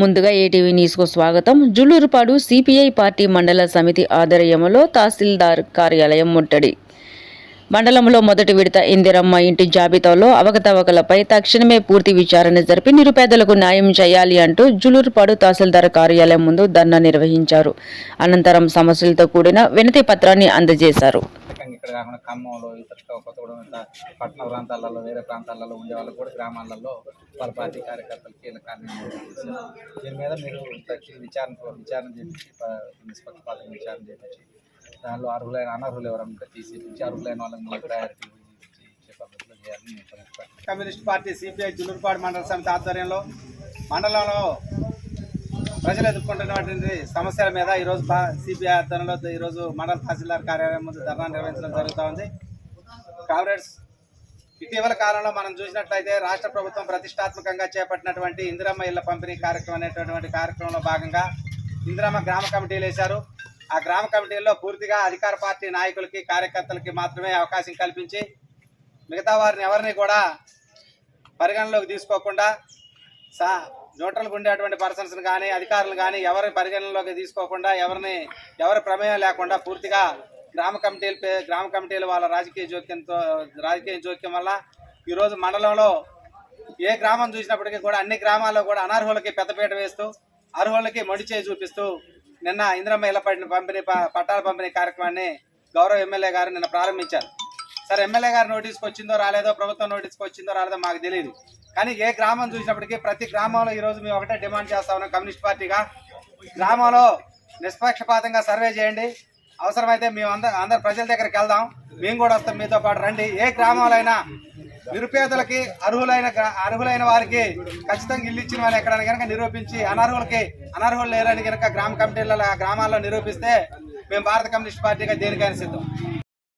ముందుగా ఏటీవీ న్యూస్కు స్వాగతం. జుల్లూరుపాడు సిపిఐ పార్టీ మండల సమితి ఆధ్వర్యంలో తహసీల్దార్ కార్యాలయం ముట్టడి. మండలంలో మొదటి విడత ఇందిరమ్మ ఇంటి జాబితాలో అవకతవకలపై తక్షణమే పూర్తి విచారణ జరిపి నిరుపేదలకు న్యాయం చేయాలి అంటూ జులూరుపాడు తహసీల్దార్ కార్యాలయం ముందు ధర్నా నిర్వహించారు. అనంతరం సమస్యలతో కూడిన వినతి పత్రాన్ని అందజేశారు. ఇక్కడ కాకుండా ఖమ్మంలో ఇతర కొత్తగూడెం ఇట్లా పట్టణ ప్రాంతాలలో వేరే ప్రాంతాలలో ఉండే వాళ్ళు కూడా గ్రామాలలో వాళ్ళ పార్టీ కార్యకర్తలు కీలక దీని మీద మీరు విచారణ విచారణ చేపించి ప- నిష్పక్షపాతంగా విచారణ చేపించి దానిలో అర్హులైన అనర్హులు ఎవరంటే ఉంటే తీసేపించి అర్హులైన వాళ్ళని priority communist party CPI Julurupadu మండల సమితి ఆధ్వర్యంలో మండలంలో ప్రజలు ఎదుర్కొంటున్నటువంటి సమస్యల మీద ఈరోజు సిపిఐ ఆధ్వర్యంలో ఈరోజు మండల తహసీల్దార్ కార్యాలయం ముందు ధర్నా నిర్వహించడం జరుగుతూ ఉంది కామ్రేడ్స్ ఇటీవల కాలంలో మనం చూసినట్లయితే రాష్ట్ర ప్రభుత్వం ప్రతిష్టాత్మకంగా చేపట్టినటువంటి ఇందిరమ్మ ఇళ్ళ పంపిణీ కార్యక్రమం అనేటటువంటి కార్యక్రమంలో భాగంగా ఇందిరమ్మ గ్రామ కమిటీలు వేశారు. ఆ గ్రామ కమిటీల్లో పూర్తిగా అధికార పార్టీ నాయకులకి కార్యకర్తలకి మాత్రమే అవకాశం కల్పించి మిగతా వారిని ఎవరిని కూడా పరిగణలోకి తీసుకోకుండా సా న్యూట్రల్గా ఉండేటువంటి పర్సన్స్ కానీ అధికారులు కానీ ఎవరిని పరిగణనలోకి తీసుకోకుండా ఎవరిని ఎవరి ప్రమేయం లేకుండా పూర్తిగా గ్రామ కమిటీలు పే- గ్రామ కమిటీలు వాళ్ళ రాజకీయ జోక్యంతో రాజకీయ జోక్యం వల్ల ఈరోజు మండలంలో ఏ గ్రామం చూసినప్పటికీ కూడా అన్ని గ్రామాల్లో కూడా అనర్హులకి పెద్దపీట వేస్తూ అర్హులకి మొండి చూపిస్తూ నిన్న ఇంద్రమ్మ ఇళ్ళ పడిన పంపిణీ ప- పట్టాల పంపిణీ కార్యక్రమాన్ని గౌరవ ఎమ్మెల్యే గారు నిన్న ప్రారంభించారు. సరే ఎమ్మెల్యే గారు నోటీస్కి వచ్చిందో రాలేదో ప్రభుత్వం నోటీస్కి వచ్చిందో రాలేదో మాకు తెలియదు కానీ ఏ గ్రామం చూసినప్పటికీ ప్రతి గ్రామంలో ఈరోజు మేము ఒకటే డిమాండ్ చేస్తా ఉన్నాం కమ్యూనిస్ట్ పార్టీగా. గ్రామంలో నిష్పక్షపాతంగా సర్వే చేయండి. అవసరమైతే మేము అందరు అందరు ప్రజల దగ్గరికి వెళ్దాం. మేము కూడా వస్తాం మీతో పాటు రండి. ఏ గ్రామంలో అయినా నిరుపేదలకి అర్హులైన గ్రా- అర్హులైన వారికి ఖచ్చితంగా ఇల్లు ఇచ్చిన వాళ్ళు ఎక్కడైనా కనుక నిరూపించి అనర్హులకి అనర్హులు లేరని కనుక గ్రామ కమిటీల గ్రామాల్లో నిరూపిస్తే మేము భారత కమ్యూనిస్ట్ పార్టీగా దేనికైనా సిద్ధం.